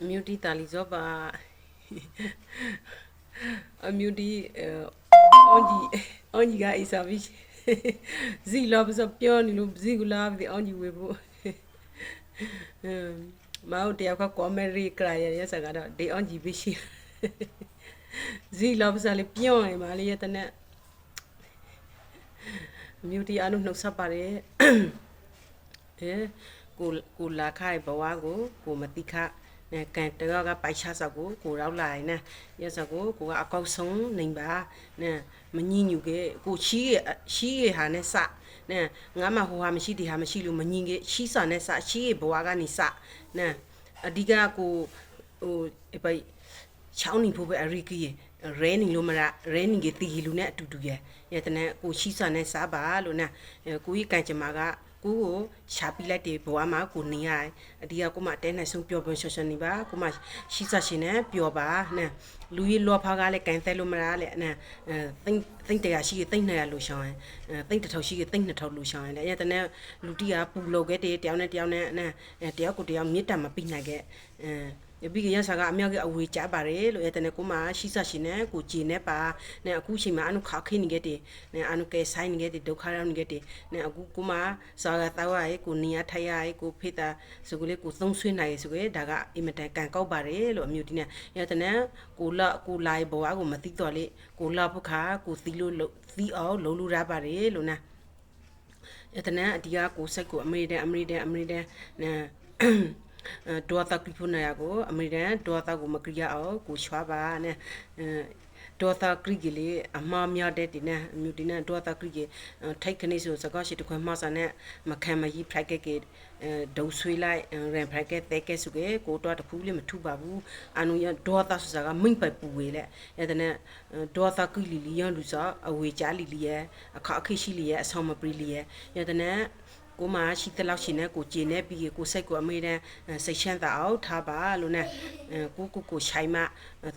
အမြူတီတာလီဇောပါအမြူတီအွန်ဂျီအွန်ဂျီကအီဆာဘီဇီလောဘစပြောနေလို့ဇီကူလာပြီးအွန်ဂျီဝေဖို့အမ်မောင်တယောက်ကကွန်မရီကရရရစကတော့ဒေအွန်ဂျီဘီရှိဇီလောဘစလေးပြောင်းနေပါလေရတဲ့နဲ့အမြူတီအနုနှုတ်ဆက်ပါတယ်အဲကိုကိုလာခိုင်ဘဝကိုကိုမတိခ နဲ့ကန်တရောကပိုက်ချဆောက်ကိုကိုရောက်လာရင်နဲ့ရစကိုကိုကအကောက်ဆုံးနေပါနဲ့မညညူခဲ့ကိုချီးရချီးရဟာနဲ့စနဲ့ငါမဟိုဟာမရှိဒီဟာမရှိလို့မညင်ခဲ့ချီးစာနဲ့စချီးရဘဝကနေစနဲ့အဓိကကိုဟိုအပိုက်ချောင်းနေဖို့ပဲအရိကီရဲနေလို့မရရဲနေကတီဟီလူနဲ့အတူတူရဲ့ရတဲ့နဲ့ကိုချီးစာနဲ့စားပါလို့နဲ့ကိုကြီးကန်ချမာက ကိုကိုရှာပြလိုက်တဲ့ဘဝမှာကိုနေရအဒီကကိုမတဲနဲ့ဆုံးပြောပြောရှော့ရှော့နေပါကိုမရှိစရှင်နဲ့ပြောပါနဲ့လူကြီးလောဖားကလည်းကန်သက်လို့မရလေနဲ့အဲသိမ့်သိမ့်တရားရှိရသိမ့်နေရလို့ရှောင်းရင်အဲသိမ့်တစ်ထောက်ရှိရသိမ့်နှစ်ထောက်လို့ရှောင်းရင်လည်းအဲ့တဲ့နဲ့လူတီကပူလောခဲ့တဲ့တယောက်နဲ့တယောက်နဲ့နဲ့တယောက်ကိုတယောက်မြစ်တာမပြနိုင်ခဲ့အဲ ပြီးကရဆာကအမြောက်ကအဝေးကြပါတယ်လို့အဲ့တဲ့ကိုမရှိစရှင်နဲ့ကိုကြည်နေပါနဲ့အခုချိန်မှာအနုခါခင်းနေခဲ့တယ်နဲ့အနုကဲဆိုင်နေခဲ့တယ်ဒုက္ခရောက်နေခဲ့တယ်နဲ့အခုကိုမစာကတောက်ရဲကိုနေရထိုင်ရဲကိုဖေးတာဆိုကလေးကိုသုံးဆွေးနိုင်ဆိုကြဒါကအင်မတန်ကန်ကောက်ပါတယ်လို့အမျိုးဒီနဲ့အဲ့တဲ့နဲ့ကိုလကိုလိုက်ဘဝကိုမသိတော့လေကိုလဖခါကိုသီလို့သီအောင်လုံးလူရပါတယ်လို့နာအဲ့တဲ့နဲ့အဒီကကိုစိတ်ကိုအမေရိကန်အမေရိကန်အမေရိကန်နဲ့ ဒေါ်တာကဖုနာယကိုအမေရိကန်ဒေါ်တာကိုမကရအောင်ကိုချွားပါနဲ့ဒေါ်တာကရီကလေးအမှားများတဲ့ဒီနဲ့မြူဒီနဲ့ဒေါ်တာကရီကထိုက်ခနေဆိုစကားရှိတခွန်းမဆာနဲ့မခံမကြီးဖရိုက်ကကေဒုံဆွေးလိုက်ရန်ဖရိုက်ကတဲကဲစုကေကိုတော့တဖူးလေးမထူပါဘူးအနုရဒေါ်တာဆိုစကားမိမ့်ပိုက်ပူဝေလက်အဲ့ဒါနဲ့ဒေါ်တာကလီလီယန်လူစားအဝေချာလီလီရဲ့အခါခိရှိလီရဲ့အဆောင်မပရီလီရဲ့အဲ့ဒါနဲ့ ကိုမရှိတဲ့လောက်ရှင်နဲ့ကိုကျင်နေပြီးကိုစိတ်ကိုအမေတန်းစိတ်ချမ်းသာအောင်ထားပါလို့နဲ့ကိုကိုကိုရှိုင်းမ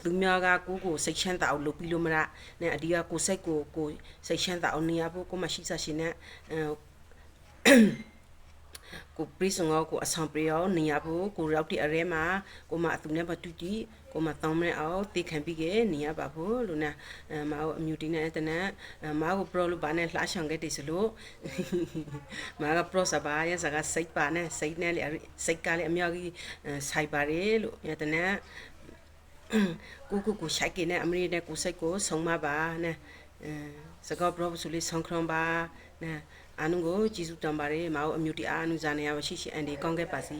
သူများကကိုကိုစိတ်ချမ်းသာအောင်လုပ်ပြီးလို့မရနဲ့အဒီကကိုစိတ်ကိုကိုစိတ်ချမ်းသာအောင်နေရဖို့ကိုမရှိစရှင်နဲ့ ကိုပရိစငေါကိုအဆောင်ပရောနေရဖို့ကိုရောက်တဲ့အရဲမှာကိုမအသူနဲ့ပတူတီကိုမတောင်းမအောင်တေခံပြီးကနေရပါဖို့လို့နာမအောင်အမြူတီနဲ့တနက်မအောင်ပရောလို့ဘာနဲ့လှဆောင်ခဲ့တယ်ဆိုလို့မကပရောစပါရစကစိတ်ပါနဲ့စိတ်နဲ့လေစိတ်ကလည်းအမြောက်ကြီးဆိုင်ပါတယ်လို့ရတနက်ကိုကိုကိုရှိုက်ကနေအမရီနဲ့ကိုစိတ်ကိုဆုံးမပါနဲ့စကောပရောဆိုလေးဆောင်ခရံပါနဲ့ အာနုကိုကြည်စုတံပါတယ်မအောင်အမြူတီအာနုဇာနေရရှိရှိအန်ဒီကောင်းခဲ့ပါစီ